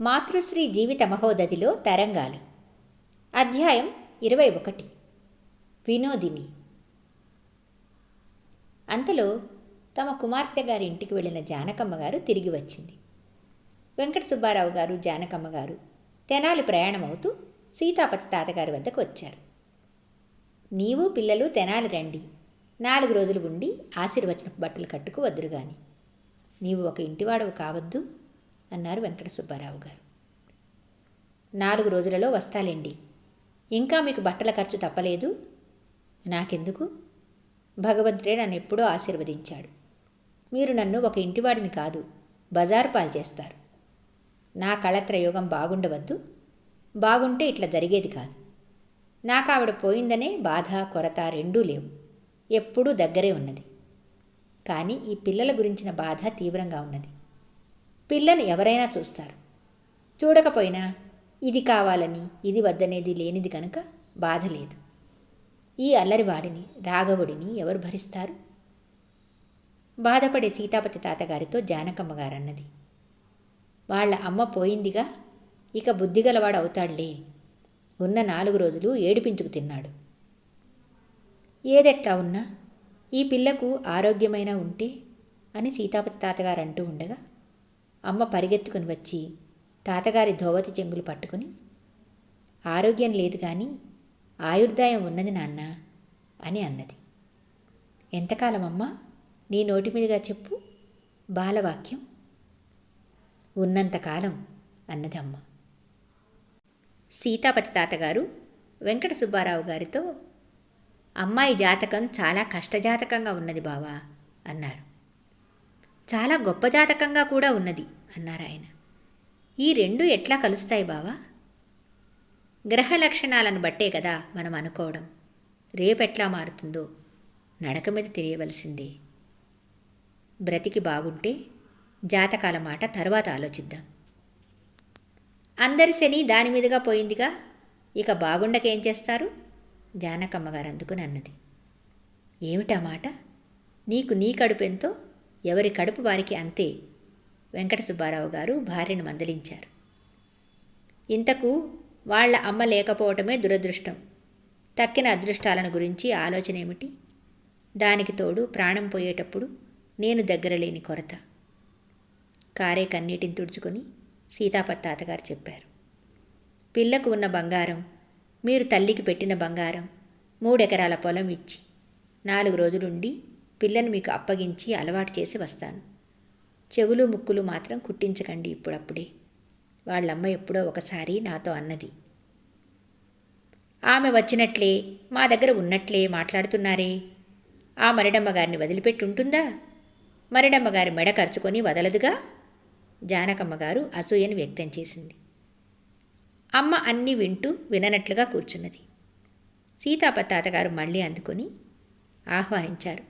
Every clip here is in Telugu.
మాతృశ్రీ జీవిత మహోదధిలో తరంగాలు. అధ్యాయం ఇరవై ఒకటి. వినోదిని. అంతలో తమ కుమార్తె గారి ఇంటికి వెళ్ళిన జానకమ్మ గారు తిరిగి వచ్చింది. వెంకట సుబ్బారావు గారు జానకమ్మ గారు తెనాలి ప్రయాణమవుతూ సీతాపతి తాతగారి వద్దకు వచ్చారు. నీవు పిల్లలు తెనాలి రండి. నాలుగు రోజులు ఉండి ఆశీర్వచనపు బట్టలు కట్టుకు వద్దురుగాని. నీవు ఒక ఇంటివాడవు కావద్దు. అన్నారు వెంకట సుబ్బారావు గారు. నాలుగు రోజులలో వస్తాలేండి. ఇంకా మీకు బట్టల ఖర్చు తప్పలేదు? నాకెందుకు? భగవంతుడే నన్ను ఎప్పుడూ ఆశీర్వదించాడు. మీరు నన్ను ఒక ఇంటివాడిని కాదు బజారు పాలు చేస్తారు. నా కళత్రయోగం బాగుండవద్దు. బాగుంటే ఇట్లా జరిగేది కాదు. నాకు ఆవిడ పోయిందనే బాధ కొరత రెండూ లేవు. ఎప్పుడూ దగ్గరే ఉన్నది. కానీ ఈ పిల్లల గురించిన బాధ తీవ్రంగా ఉన్నది. పిల్లను ఎవరైనా చూస్తారు. చూడకపోయినా ఇది కావాలని ఇది వద్దనేది లేనిది కనుక బాధ లేదు. ఈ అల్లరివాడిని రాఘవుడిని ఎవరు భరిస్తారు? బాధపడే సీతాపతి తాతగారితో జానకమ్మ గారన్నది. వాళ్ళ అమ్మ పోయిందిగా ఇక బుద్ధిగలవాడు అవుతాడులే. ఉన్న నాలుగు రోజులు ఏడిపించుకు తిన్నాడు. ఏదెట్లా ఉన్నా ఈ పిల్లకు ఆరోగ్యమైన ఉంటే అని సీతాపతి తాతగారు అంటూ ఉండగా అమ్మ పరిగెత్తుకుని వచ్చి తాతగారి ధోవతి చెంగులు పట్టుకుని ఆరోగ్యం లేదు కానీ ఆయుర్దాయం ఉన్నది నాన్న అని అన్నది. ఎంతకాలమమ్మా? నీ నోటి మీదుగా చెప్పు. బాలవాక్యం ఉన్నంతకాలం అన్నది అమ్మ. సీతాపతి తాతగారు వెంకట సుబ్బారావు గారితో అమ్మాయి జాతకం చాలా కష్టజాతకంగా ఉన్నది బావా అన్నారు. చాలా గొప్ప జాతకంగా కూడా ఉన్నది అన్నారాయన ఈ రెండు ఎట్లా కలుస్తాయి బావా? గ్రహ లక్షణాలను బట్టే కదా మనం అనుకోవడం. రేపెట్లా మారుతుందో నడక మీద తెలియవలసిందే. బ్రతికి బాగుంటే జాతకాల మాట తర్వాత ఆలోచిద్దాం. అందరి శని దాని మీదుగా పోయిందిగా? ఇక బాగుండకేం చేస్తారు? జానకమ్మగారు అందుకుని అన్నది. ఏమిటా మాట? నీకు నీ కడుపెంతో ఎవరి కడుపు వారికి అంతే. వెంకట సుబ్బారావు గారు భార్యను మందలించారు. ఇంతకు వాళ్ళ అమ్మ లేకపోవటమే దురదృష్టం. తక్కిన అదృష్టాలను గురించి ఆలోచన ఏమిటి? దానికి తోడు ప్రాణం పోయేటప్పుడు నేను దగ్గర లేని కొరత. కారే కన్నీటిని తుడుచుకొని సీతాపతి తాతగారు చెప్పారు. పిల్లకు ఉన్న బంగారం మీరు తల్లికి పెట్టిన బంగారం మూడెకరాల పొలం ఇచ్చి నాలుగు రోజులుండి పిల్లను మీకు అప్పగించి అలవాటు చేసి వస్తాను. చెవులు ముక్కులు మాత్రం కుట్టించకండి ఇప్పుడప్పుడే. వాళ్ళమ్మ ఎప్పుడో ఒకసారి నాతో అన్నది. ఆమె వచ్చినట్లే మా దగ్గర ఉన్నట్లే మాట్లాడుతున్నారే. ఆ మరిడమ్మ గారిని వదిలిపెట్టి ఉంటుందా? మరిడమ్మ మెడ ఖర్చుకొని వదలదుగా? జానకమ్మ గారు అసూయను వ్యక్తం చేసింది. అమ్మ అన్నీ వింటూ విననట్లుగా కూర్చున్నది. సీతాపతి తాతగారు మళ్ళీ అందుకొని ఆహ్వానించారు.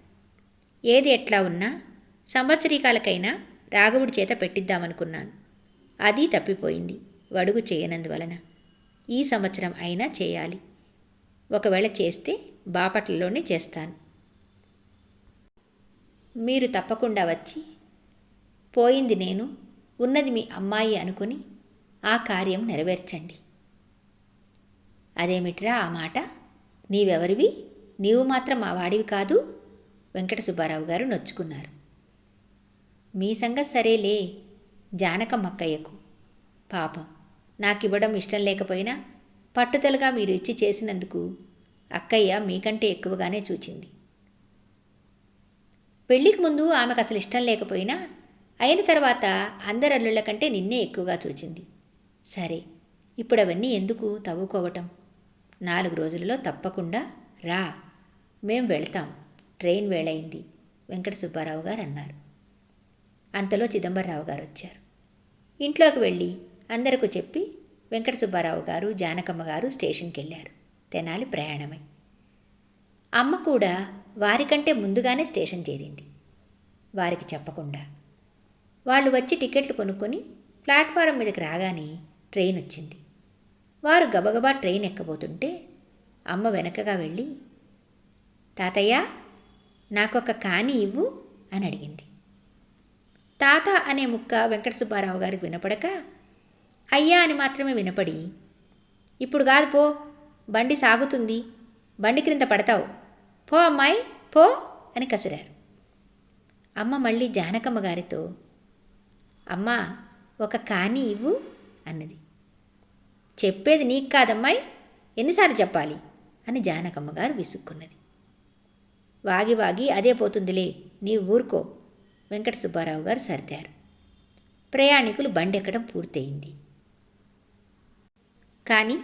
ఏది ఎట్లా ఉన్నా సంవత్సరీకాలకైనా రాఘవుడి చేత పెట్టిద్దామనుకున్నాను. అది తప్పిపోయింది వడుగు చేయనందువలన. ఈ సంవత్సరం అయినా చేయాలి. ఒకవేళ చేస్తే బాపట్లలోనే చేస్తాను. మీరు తప్పకుండా వచ్చి పోయింది నేను ఉన్నది మీ అమ్మాయి అనుకుని ఆ కార్యం నెరవేర్చండి. అదేమిట్రా ఆ మాట? నీవెవరివి? నీవు మాత్రం మా వాడివి కాదు. వెంకట సుబ్బారావు గారు నొచ్చుకున్నారు. మీ సంగతి సరేలే జానకమ్మక్కయ్యకు పాపం నాకివ్వడం ఇష్టం లేకపోయినా పట్టుదలగా మీరు ఇచ్చి చేసినందుకు అక్కయ్య మీకంటే ఎక్కువగానే చూచింది. పెళ్ళికి ముందు ఆమెకు అసలు ఇష్టం లేకపోయినా అయిన తర్వాత అందరి అల్లుళ్ళ కంటే నిన్నే ఎక్కువగా చూచింది. సరే ఇప్పుడు అవన్నీ ఎందుకు తవ్వుకోవటం? నాలుగు రోజులలో తప్పకుండా రా మేం వెళ్తాం. ట్రైన్ వేళయింది. వెంకట సుబ్బారావు గారు అన్నారు అంతలో చిదంబరరావు గారు వచ్చారు ఇంట్లోకి వెళ్ళి అందరికీ చెప్పి వెంకట సుబ్బారావు గారు జానకమ్మ గారు స్టేషన్కి వెళ్ళారు తెనాలి ప్రయాణమై. అమ్మ కూడా వారికంటే ముందుగానే స్టేషన్ చేరింది. వారికి చెప్పకుండా వాళ్ళు వచ్చి టికెట్లు కొనుక్కొని ప్లాట్ఫారం మీదకి రాగానే ట్రైన్ వచ్చింది వారు గబగబా ట్రైన్ ఎక్కబోతుంటే అమ్మ వెనకగా వెళ్ళి తాతయ్య నాకొక కాని ఇవ్వు అని అడిగింది. తాత అనే ముక్క వెంకట సుబ్బారావు గారికి వినపడక అయ్యా అని మాత్రమే వినపడి ఇప్పుడు కాదు పో బండి సాగుతుంది బండి క్రింద పడతావు పో అమ్మాయి పో అని కసిరారు. అమ్మ మళ్ళీ జానకమ్మ గారితో అమ్మా ఒక కాని ఇవ్వు అన్నది. చెప్పేది నీకు కాదమ్మాయి ఎన్నిసార్లు చెప్పాలి అని జానకమ్మ గారు విసుక్కున్నది. వాగి వాగి అదే పోతుందిలే నీవు ఊరుకో. వెంకట సుబ్బారావు గారు సర్దారు. ప్రయాణికులు బండెక్కడం పూర్తయింది. కానీ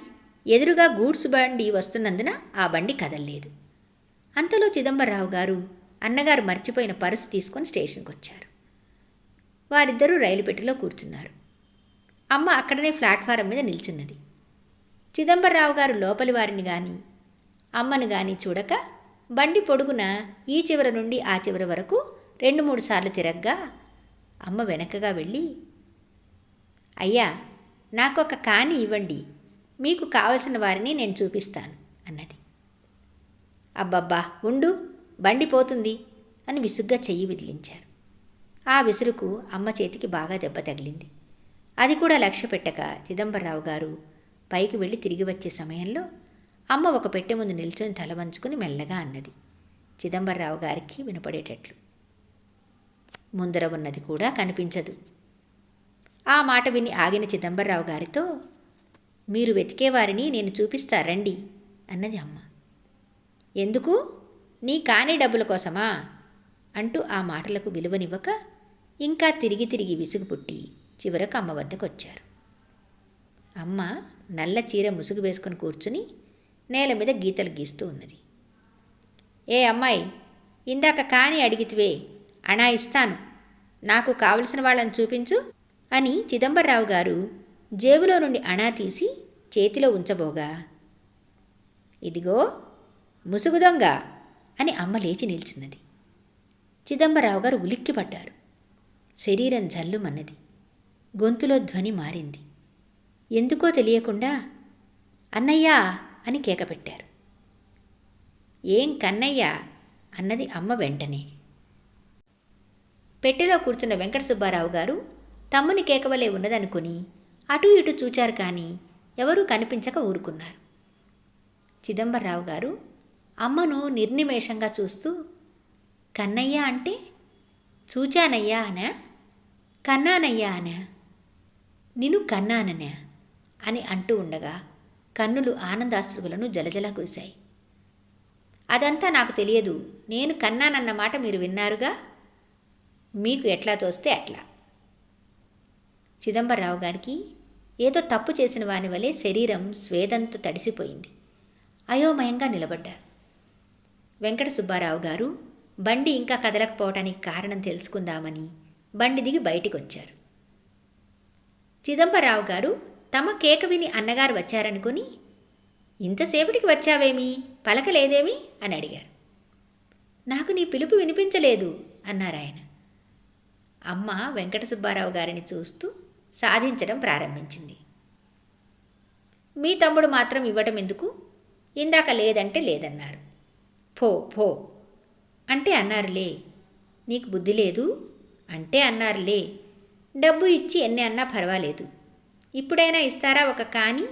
ఎదురుగా గూడ్స్ బండి వస్తున్నందున ఆ బండి కదల్లేదు. అంతలో చిదంబరరావు గారు అన్నగారు మర్చిపోయిన పరుసు తీసుకొని స్టేషన్కి వచ్చారు వారిద్దరూ రైలు పెట్టెలో కూర్చున్నారు. అమ్మ అక్కడనే ప్లాట్ఫారం మీద నిల్చున్నది. చిదంబరరావు గారు లోపలి వారిని కానీ అమ్మను కానీ చూడక బండి పొడుగున ఈ చివర నుండి ఆ చివర వరకు రెండు మూడు సార్లు తిరగ్గా అమ్మ వెనకగా వెళ్ళి అయ్యా నాకొక కాని ఇవ్వండి. మీకు కావలసిన వారిని నేను చూపిస్తాను అన్నది. అబ్బబ్బా ఉండు బండి పోతుంది అని విసుగ్గా చెయ్యి విదిలించారు. ఆ విసురుకు అమ్మ చేతికి బాగా దెబ్బ తగిలింది. అది కూడా లక్ష్య పెట్టక చిదంబరరావు గారు పైకి వెళ్ళి తిరిగి వచ్చే సమయంలో అమ్మ ఒక పెట్టె ముందు నిల్చొని తల వంచుకుని మెల్లగా అన్నది. చిదంబరరావు గారికి వినపడేటట్లు. ముందర ఉన్నది కూడా కనిపించదు. ఆ మాట విని ఆగిన చిదంబరరావు గారితో మీరు వెతికేవారిని నేను చూపిస్తా రండి అన్నది అమ్మ. ఎందుకు? నీ కాని డబ్బుల కోసమా? అంటూ ఆ మాటలకు విలువనివ్వక ఇంకా తిరిగి తిరిగి విసుగు పుట్టి చివరకు అమ్మ వద్దకు వచ్చారు అమ్మ నల్ల చీర ముసుగు వేసుకుని కూర్చుని నేల మీద గీతలు గీస్తూ ఉన్నది. ఏ అమ్మాయి ఇందాక కాని అడిగితివే అణా ఇస్తాను నాకు కావలసిన వాళ్ళని చూపించు అని చిదంబరరావు గారు జేబులో నుండి అణా తీసి చేతిలో ఉంచబోగా. ఇదిగో ముసుగు దొంగ అని అమ్మ లేచి నిల్చున్నది. చిదంబరావు గారు ఉలిక్కిపడ్డారు. శరీరం జల్లుమన్నది. గొంతులో ధ్వని మారింది. ఎందుకో తెలియకుండా అన్నయ్యా అని కేకపెట్టారు. ఏం కన్నయ్యా? అన్నది అమ్మ వెంటనే. పెట్టెలో కూర్చున్న వెంకట సుబ్బారావు గారు తమ్ముని కేకవలే ఉన్నదనుకుని అటు ఇటు చూచారు కానీ ఎవరూ కనిపించక ఊరుకున్నారు. చిదంబరరావు గారు అమ్మను నిర్నిమేషంగా చూస్తూ కన్నయ్య అంటే? చూచానయ్యా అనా? కన్నానయ్యా అనా? నిన్ను కన్నాననా? అని అంటూ ఉండగా కన్నులు ఆనందాశ్రువులను జలజల కురిశాయి అదంతా నాకు తెలియదు. నేను కన్నానన్న మాట మీరు విన్నారుగా? మీకు ఎట్లా తోస్తే అట్లా. చిదంబరరావు గారికి ఏదో తప్పు చేసిన వాని వలె శరీరం స్వేదంతో తడిసిపోయింది. అయోమయంగా నిలబడ్డారు. వెంకట సుబ్బారావు గారు బండి ఇంకా కదలకపోవటానికి కారణం తెలుసుకుందామని బండి దిగి బయటికి వచ్చారు చిదంబరరావు గారు తమ కేక విని అన్నగారు వచ్చారనుకుని ఇంతసేపటికి వచ్చావేమి? పలకలేదేమి? అని అడిగారు. నాకు నీ పిలుపు వినిపించలేదు అన్నారాయన అమ్మ వెంకట సుబ్బారావు గారిని చూస్తూ సాధించడం ప్రారంభించింది. మీ తమ్ముడు మాత్రం ఇవ్వటం ఎందుకు? ఇందాక లేదంటే లేదన్నారు. పో పో. అంటే అన్నారులే. నీకు బుద్ధి లేదు? అంటే అన్నారులే. డబ్బు ఇచ్చి ఎన్ని అన్నా పర్వాలేదు. ఇప్పుడైనా ఇస్తారా ఒక కాని?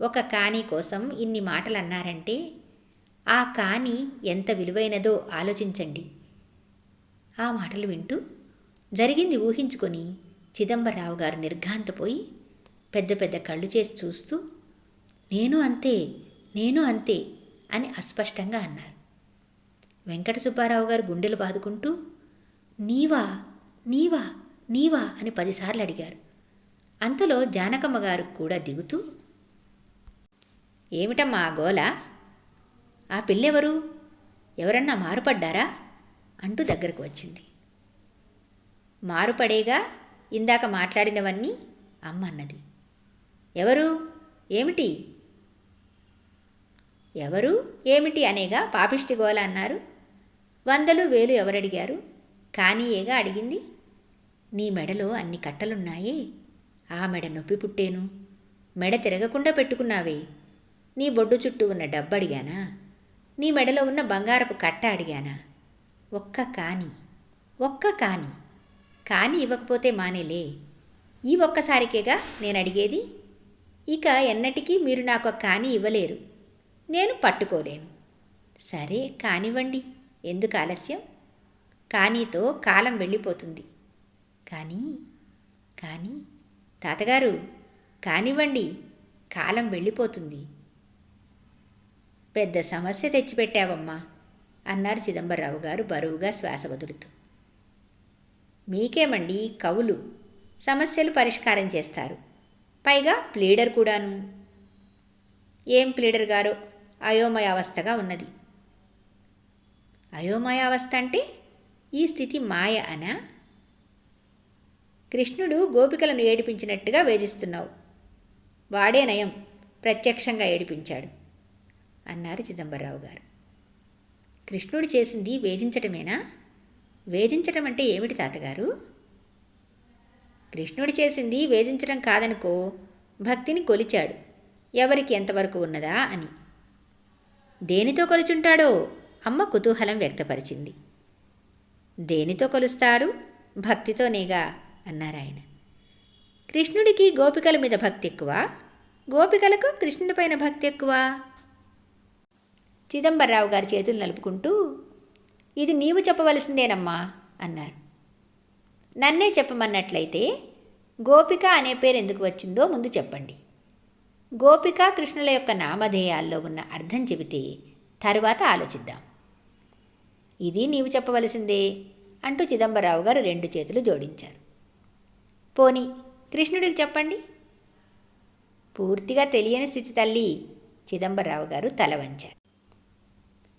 ఒక కాని కోసం ఇన్ని మాటలు అన్నారంటే ఆ కాని ఎంత విలువైనదో ఆలోచించండి. ఆ మాటలు వింటూ జరిగింది ఊహించుకొని చిదంబరరావు గారు నిర్ఘాంతపోయి పెద్ద పెద్ద కళ్ళు చేసి చూస్తూ నేను అంతే నేను అంతే అని అస్పష్టంగా అన్నారు. వెంకట సుబ్బారావు గారు గుండెలు బాదుకుంటూ నీవా నీవా నీవా అని పదిసార్లు అడిగారు. అంతలో జానకమ్మ గారు కూడా దిగుతూ ఏమిటమ్మా ఆ గోల? ఆ పిల్లెవరు? ఎవరన్నా మారుపడ్డారా? అంటూ దగ్గరకు వచ్చింది. మారుపడేగా? ఇందాక మాట్లాడినవన్నీ? అమ్మ అన్నది. ఎవరు? ఏమిటి? ఎవరు? ఏమిటి అనేగా పాపిష్టి గోల అన్నారు. వందలు వేలు ఎవరడిగారు? ఏగా అడిగింది. నీ మెడలో అన్ని కట్టలున్నాయే? ఆ మెడ నొప్పి పుట్టేను? మెడ తిరగకుండా పెట్టుకున్నావే. నీ బొడ్డు చుట్టూ ఉన్న డబ్బు అడిగానా? నీ మెడలో ఉన్న బంగారపు కట్ట అడిగానా? ఒక్క కాని ఒక్క కాని. కాని ఇవ్వకపోతే మానేలే. ఈ ఒక్కసారికేగా నేను అడిగేది? ఇక ఎన్నటికీ మీరు నాకు కాని ఇవ్వలేరు. నేను పట్టుకోలేను. సరే కానివ్వండి. ఎందుకు ఆలస్యం? కానీతో కాలం వెళ్ళిపోతుంది. కానీ కానీ తాతగారు కానివ్వండి కాలం వెళ్ళిపోతుంది. పెద్ద సమస్య తెచ్చిపెట్టావమ్మా అన్నారు చిదంబరరావు గారు బరువుగా శ్వాస వదులుతూ. మీకేమండి కవులు? సమస్యలు పరిష్కారం చేస్తారు. పైగా ప్లీడర్ కూడాను. ఏం ప్లీడర్ గారో? అయోమయావస్థగా ఉన్నది. అయోమయావస్థ అంటే ఈ స్థితి మాయ అనా? కృష్ణుడు గోపికలను ఏడిపించినట్టుగా వేధిస్తున్నావు. వాడే నయం ప్రత్యక్షంగా ఏడిపించాడు అన్నారు చిదంబరరావు గారు. కృష్ణుడు చేసింది వేధించటమేనా? వేధించటం అంటే ఏమిటి తాతగారు? కృష్ణుడు చేసింది వేధించడం కాదనుకో భక్తిని కొలిచాడు. ఎవరికి ఎంతవరకు ఉన్నదా అని. దేనితో కొలుచుంటాడో అమ్మ కుతూహలం వ్యక్తపరిచింది. దేనితో కొలుస్తాడు భక్తితోనేగా అన్నారాయన కృష్ణుడికి గోపికల మీద భక్తి ఎక్కువ? గోపికలకు కృష్ణుడిపైన భక్తి ఎక్కువ? చిదంబరరావు గారి చేతులు నలుపుకుంటూ ఇది నీవు చెప్పవలసిందేనమ్మా అన్నారు. నన్నే చెప్పమన్నట్లయితే గోపిక అనే పేరు ఎందుకు వచ్చిందో ముందు చెప్పండి. గోపిక కృష్ణుల యొక్క నామధేయాల్లో ఉన్న అర్థం చెబితే తరువాత ఆలోచిద్దాం. ఇది నీవు చెప్పవలసిందే అంటూ చిదంబరరావు గారు రెండు చేతులు జోడించారు. పోని కృష్ణుడికి చెప్పండి. పూర్తిగా తెలియని స్థితి తల్లి చిదంబరరావు గారు తల వంచారు.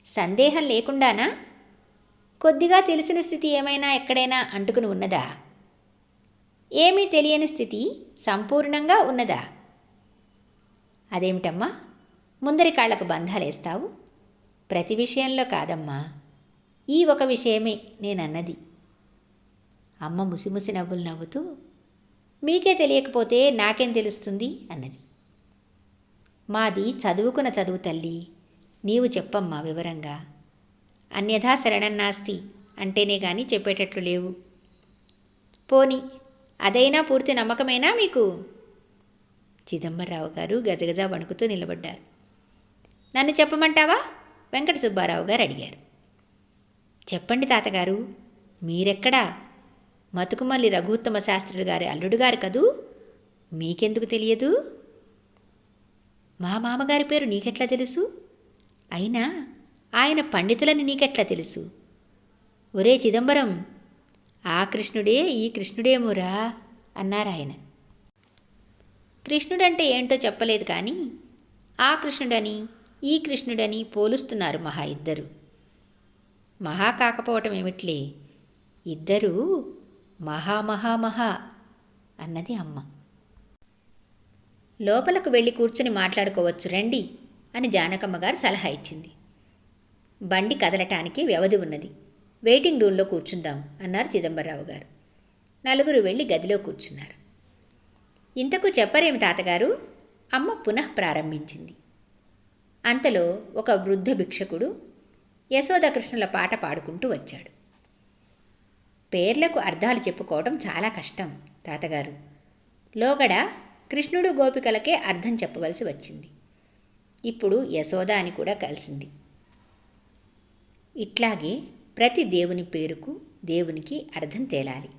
సందేహం లేకుండానా? కొద్దిగా తెలిసిన స్థితి ఏమైనా ఎక్కడైనా అంటుకుని ఉన్నదా? ఏమీ తెలియని స్థితి సంపూర్ణంగా ఉన్నదా? అదేమిటమ్మా? ముందరి కాళ్ళకు బంధాలేస్తావు? ప్రతి విషయంలో కాదమ్మా. ఈ ఒక విషయమే నేనన్నది. అమ్మ ముసిముసి నవ్వులు నవ్వుతూ మీకే తెలియకపోతే నాకేం తెలుస్తుంది? అన్నది. మాది చదువుకున్న చదువు తల్లి నీవు చెప్పమ్మా వివరంగా. అన్యథా శరణన్నాస్తి అంటేనే కానీ చెప్పేటట్లు లేవు. పోని అదైనా పూర్తి నమ్మకమేనా మీకు? చిదంబరరావు గారు గజగజ వణుకుతూ నిలబడ్డారు. నన్ను చెప్పమంటావా? వెంకట సుబ్బారావు గారు అడిగారు. చెప్పండి తాతగారు మీరెక్కడా? మతుకుమల్లి రఘుత్తమ శాస్త్రులు గారి అల్లుడు గారు కదూ? మీకెందుకు తెలియదు? మా మామగారి పేరు నీకెట్లా తెలుసు? అయినా ఆయన పండితులని నీకెట్లా తెలుసు? ఒరే చిదంబరం ఆ కృష్ణుడే ఈ కృష్ణుడేమోరా అన్నారాయన కృష్ణుడంటే ఏంటో చెప్పలేదు కానీ ఆ కృష్ణుడని ఈ కృష్ణుడని పోలుస్తున్నారు మహా ఇద్దరు. మహా కాకపోవటం ఏమిట్లే? ఇద్దరూ మహామహామహా అన్నది అమ్మ. లోపలకు వెళ్ళి కూర్చుని మాట్లాడుకోవచ్చు రండి అని జానకమ్మ గారు సలహా ఇచ్చింది. బండి కదలటానికి వ్యవధి ఉన్నది. వెయిటింగ్ రూమ్లో కూర్చుందాం అన్నారు చిదంబరరావు గారు. నలుగురు వెళ్ళి గదిలో కూర్చున్నారు. ఇంతకు చెప్పరేమి తాతగారు? అమ్మ పునః ప్రారంభించింది. అంతలో ఒక వృద్ధ భిక్షకుడు యశోదకృష్ణుల పాట పాడుకుంటూ వచ్చాడు. పేర్లకు అర్థాలు చెప్పుకోవడం చాలా కష్టం తాతగారు. లోగడ కృష్ణుడు గోపికలకే అర్థం చెప్పవలసి వచ్చింది. ఇప్పుడు యశోద అని కూడా కలిసింది. ఇట్లాగే ప్రతి దేవుని పేరుకు దేవునికి అర్థం తేలాలి.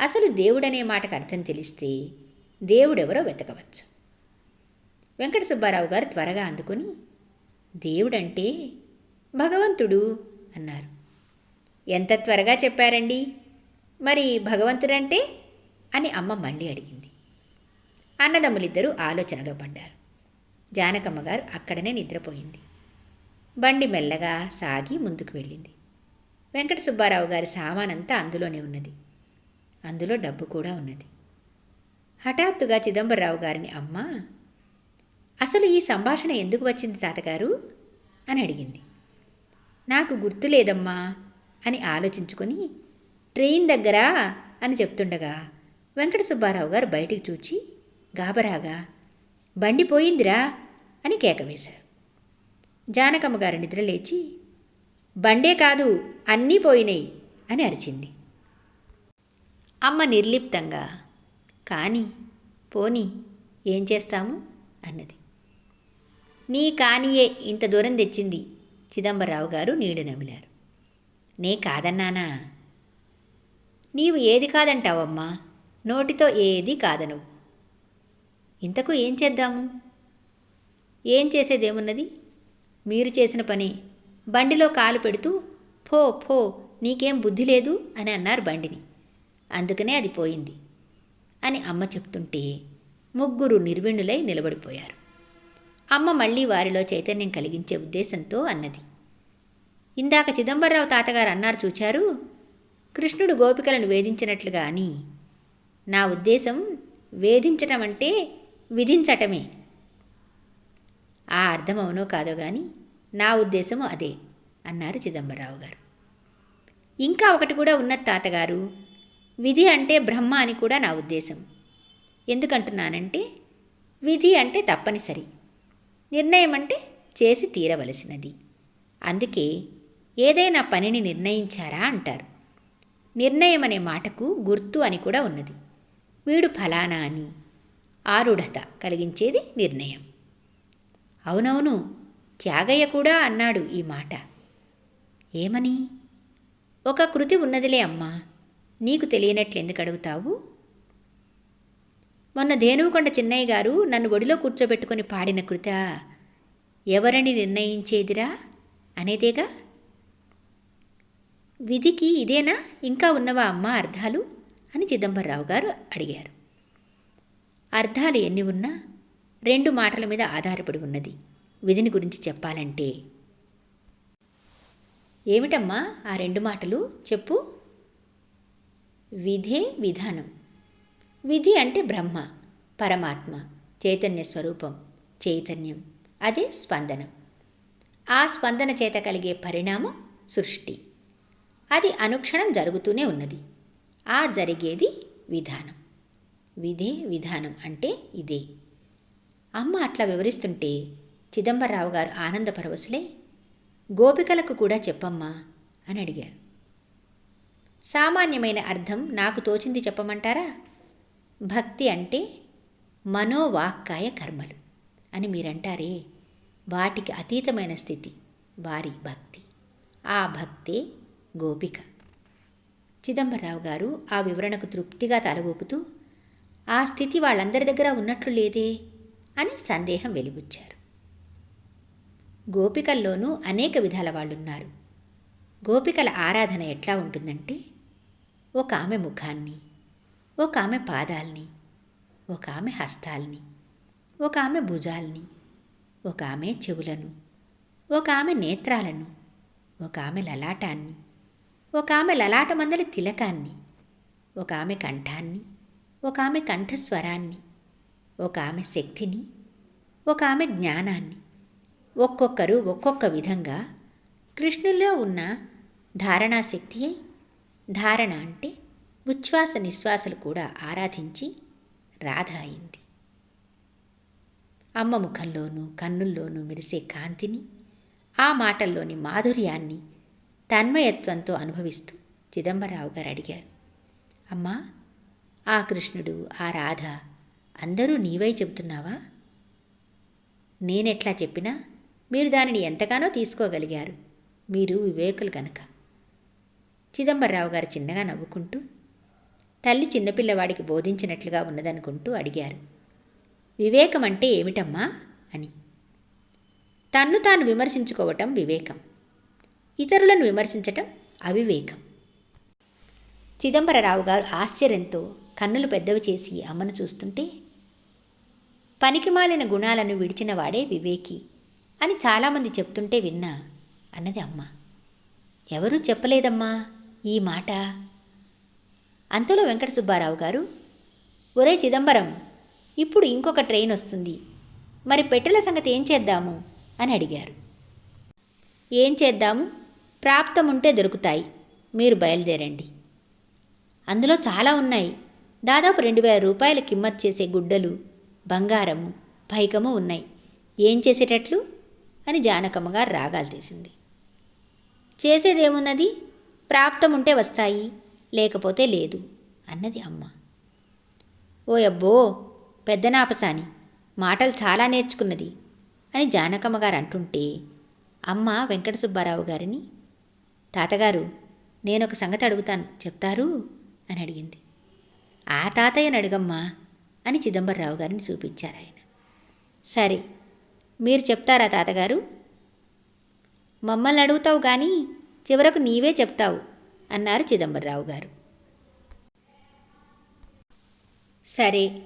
అసలు దేవుడనే మాటకు అర్థం తెలిస్తే దేవుడెవరో వెతకవచ్చు. వెంకట సుబ్బారావు గారు త్వరగా అందుకుని దేవుడంటే భగవంతుడు అన్నారు. ఎంత త్వరగా చెప్పారండి? మరి భగవంతుడంటే? అని అమ్మ మళ్ళీ అడిగింది. అన్నదమ్ములిద్దరూ ఆలోచనలో పడ్డారు. జానకమ్మ గారు అక్కడనే నిద్రపోయింది. బండి మెల్లగా సాగి ముందుకు వెళ్ళింది. వెంకట సుబ్బారావు గారి సామానంతా అందులోనే ఉన్నది. అందులో డబ్బు కూడా ఉన్నది. హఠాత్తుగా చిదంబరరావు గారిని అమ్మ అసలు ఈ సంభాషణ ఎందుకు వచ్చింది తాతగారు? అని అడిగింది. నాకు గుర్తులేదమ్మా అని ఆలోచించుకొని ట్రైన్ దగ్గరా అని చెప్తుండగా వెంకట సుబ్బారావు గారు బయటికి చూచి గాబరాగా బండి పోయిందిరా అని కేక వేశారు. జానకమ్మ గారు నిద్రలేచి బండే కాదు అన్నీ పోయినాయి అని అరిచింది. అమ్మ నిర్లిప్తంగా కానీ పోనీ ఏం చేస్తాము? అన్నది. నీ కానియే ఇంత దూరం తెచ్చింది చిదంబరరావు గారు నీళ్ళు నమిలారు. నే కాదన్నానా? నీవు ఏది కాదంటావమ్మా? నోటితో ఏది కాదను ఇంతకు ఏం చేద్దాము? ఏం చేసేదేమున్నది? మీరు చేసిన పని. బండిలో కాలు పెడుతూ ఫో ఫో నీకేం బుద్ధి లేదు అని అన్నారు బండిని. అందుకనే అది పోయింది అని అమ్మ చెప్తుంటే ముగ్గురు నిర్విణులై నిలబడిపోయారు. అమ్మ మళ్ళీ వారిలో చైతన్యం కలిగించే ఉద్దేశంతో అన్నది. ఇందాక చిదంబరరావు తాతగారు అన్నారు చూచారు? కృష్ణుడు గోపికలను వేధించినట్లుగా అని. నా ఉద్దేశం వేధించటం అంటే విధించటమే. ఆ అర్థం అవునో కాదో కానీ నా ఉద్దేశము అదే అన్నారు చిదంబరరావు గారు. ఇంకా ఒకటి కూడా ఉన్న తాతగారు. విధి అంటే బ్రహ్మ అని కూడా నా ఉద్దేశం. ఎందుకంటున్నానంటే విధి అంటే తప్పనిసరి. నిర్ణయం అంటే చేసి తీరవలసినది. అందుకే ఏదైనా పనిని నిర్ణయించారా అంటారు. నిర్ణయం అనే మాటకు గుర్తు అని కూడా ఉన్నది. వీడు ఫలానా అని ఆరుఢత కలిగించేది నిర్ణయం. అవునవును త్యాగయ్య కూడా అన్నాడు ఈ మాట. ఏమని? ఒక కృతి ఉన్నదిలే అమ్మా నీకు తెలియనట్లు ఎందుకు అడుగుతావు? మొన్న ధేనువుకొండ చిన్నయ్య గారు నన్ను ఒడిలో కూర్చోబెట్టుకొని పాడిన కృత ఎవరని నిర్ణయించేదిరా అనేదేగా? విధికి ఇదేనా? ఇంకా ఉన్నవా అమ్మా అర్థాలు అని చిదంబరరావు గారు అడిగారు. అర్థాలు ఎన్ని ఉన్నా రెండు మాటల మీద ఆధారపడి ఉన్నది. విధిని గురించి చెప్పాలంటే. ఏమిటమ్మా ఆ రెండు మాటలు? చెప్పు. విధే విధానం. విధి అంటే బ్రహ్మ పరమాత్మ చైతన్య స్వరూపం చైతన్యం అదే స్పందనం. ఆ స్పందన చేత కలిగే పరిణామం సృష్టి. అది అనుక్షణం జరుగుతూనే ఉన్నది. ఆ జరిగేది విధానం. విధే విధానం అంటే ఇదే. అమ్మ అట్లా వివరిస్తుంటే చిదంబరరావు గారు ఆనందపరవశులే గోపికలకు కూడా చెప్పమ్మా అని అడిగారు. సామాన్యమైన అర్థం నాకు తోచింది చెప్పమంటారా? భక్తి అంటే మనోవాక్కాయ కర్మలు అని మీరంటారే వాటికి అతీతమైన స్థితి వారి భక్తి. ఆ భక్తే గోపిక. చిదంబరరావు గారు ఆ వివరణకు తృప్తిగా తలవూపుతూ ఆ స్థితి వాళ్ళందరి దగ్గర ఉన్నట్లు లేదే? అని సందేహం వెలిబుచ్చారు. గోపికల్లోనూ అనేక విధాల వాళ్ళున్నారు. గోపికల ఆరాధన ఎట్లా ఉంటుందంటే ఒక ఆమె ముఖాన్ని ఒక ఆమె పాదాల్ని ఒక ఆమె హస్తాల్ని ఒక ఆమె భుజాల్ని ఒక ఆమె చెవులను ఒక ఆమె నేత్రాలను ఒక ఆమె లలాటాన్ని ఒక ఆమె లలాట మందలి తిలకాన్ని ఒక ఆమె కంఠాన్ని ఒక ఆమె కంఠస్వరాన్ని ఒక ఆమె శక్తిని ఒక ఆమె జ్ఞానాన్ని ఒక్కొక్కరు ఒక్కొక్క విధంగా కృష్ణుల్లో ఉన్న ధారణాశక్తి అయి ధారణ అంటే ఉచ్ఛ్వాస నిశ్వాసలు కూడా ఆరాధించి రాధ అయింది. అమ్మ ముఖంలోనూ కన్నుల్లోనూ మెరిసే కాంతిని ఆ మాటల్లోని మాధుర్యాన్ని తన్మయత్వంతో అనుభవిస్తూ చిదంబరరావు గారు అడిగారు అమ్మా ఆ కృష్ణుడు ఆ రాధ అందరూ నీవై చెబుతున్నావా? నేనెట్లా చెప్పినా మీరు దానిని ఎంతగానో తీసుకోగలిగారు. మీరు వివేకులు గనక. చిదంబరరావు గారు చిన్నగా నవ్వుకుంటూ తల్లి చిన్నపిల్లవాడికి బోధించినట్లుగా ఉన్నదనుకుంటూ అడిగారు. వివేకం అంటే ఏమిటమ్మా? అని. తన్ను తాను విమర్శించుకోవటం వివేకం. ఇతరులను విమర్శించటం అవివేకం. చిదంబరరావు గారు ఆశ్చర్యంతో కన్నులు పెద్దవి చేసి అమ్మను చూస్తుంటే పనికిమాలిన గుణాలను విడిచినవాడే వివేకి అని చాలామంది చెప్తుంటే విన్నా అన్నది అమ్మ. ఎవరూ చెప్పలేదమ్మా ఈ మాట. అంతలో వెంకట సుబ్బారావు గారు ఒరే చిదంబరం ఇప్పుడు ఇంకొక ట్రైన్ వస్తుంది. మరి పెట్టెల సంగతి ఏం చేద్దాము? అని అడిగారు. ఏం చేద్దాము? ప్రాప్తం ఉంటే దొరుకుతాయి. మీరు బయలుదేరండి. అందులో చాలా ఉన్నాయి. దాదాపు రెండు వేల రూపాయల కిమ్మత్ చేసే గుడ్డలు బంగారము పైకము ఉన్నాయి. ఏం చేసేటట్లు? అని జానకమ్మ గారు రాగాలు తీసింది. చేసేదేమున్నది? ప్రాప్తం ఉంటే వస్తాయి లేకపోతే లేదు అన్నది అమ్మ. ఓ అబ్బో పెద్దనాపసాని మాటలు చాలా నేర్చుకున్నది అని జానకమ్మ గారు అంటుంటే అమ్మ వెంకట సుబ్బారావు గారిని తాతగారు నేనొక సంగతి అడుగుతాను. చెప్తారు? అని అడిగింది. ఆ తాతయ్యని అడగమ్మా అని చిదంబరరావు గారిని చూపించారు ఆయన. సరే మీరు చెప్తారా తాతగారు? మమ్మల్ని అడుగుతావు కానీ చివరకు నీవే చెప్తావు అన్నారు చిదంబరరావు గారు. సరే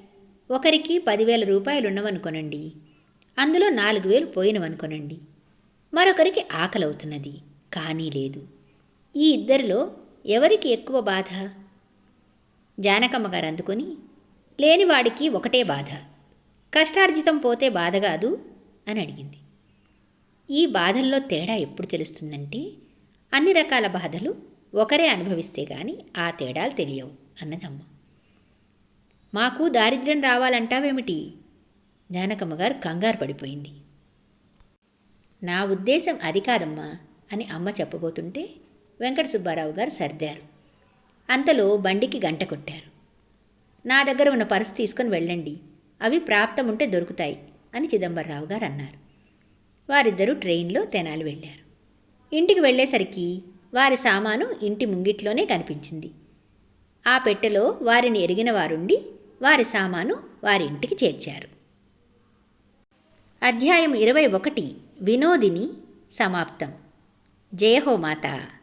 ఒకరికి పదివేల రూపాయలు ఉన్నవనుకోనండి అందులో నాలుగు వేలు పోయినవనుకొనండి. మరొకరికి ఆకలవుతున్నది. కానీ లేదు. ఈ ఇద్దరిలో ఎవరికి ఎక్కువ బాధ? జానకమ్మ గారు అందుకొని లేనివాడికి ఒకటే బాధ. కష్టార్జితం పోతే బాధ కాదు అని అడిగింది. ఈ బాధల్లో తేడా ఎప్పుడు తెలుస్తుందంటే అన్ని రకాల బాధలు ఒకరే అనుభవిస్తే గాని ఆ తేడాలు తెలియవు అన్నదమ్మ. మాకు దారిద్ర్యం రావాలంటావేమిటి? జానకమ్మ గారు కంగారు పడిపోయింది. నా ఉద్దేశం అది కాదమ్మా అని అమ్మ చెప్పబోతుంటే వెంకట సుబ్బారావు గారు సర్దారు. అంతలో బండికి గంట కొట్టారు. నా దగ్గర ఉన్న పర్సు తీసుకొని వెళ్ళండి. అవి ప్రాప్తం ఉంటే దొరుకుతాయి అని చిదంబరరావు గారు అన్నారు. వారిద్దరూ ట్రైన్లో తెనాలి వెళ్ళారు. ఇంటికి వెళ్ళేసరికి వారి సామాను ఇంటి ముంగిట్లోనే కనిపించింది. ఆ పెట్టెలో వారిని ఎరిగిన వారుండి వారి సామాను వారి ఇంటికి చేర్చారు. అధ్యాయం ఇరవై ఒకటి వినోదిని సమాప్తం. జయహో మాత.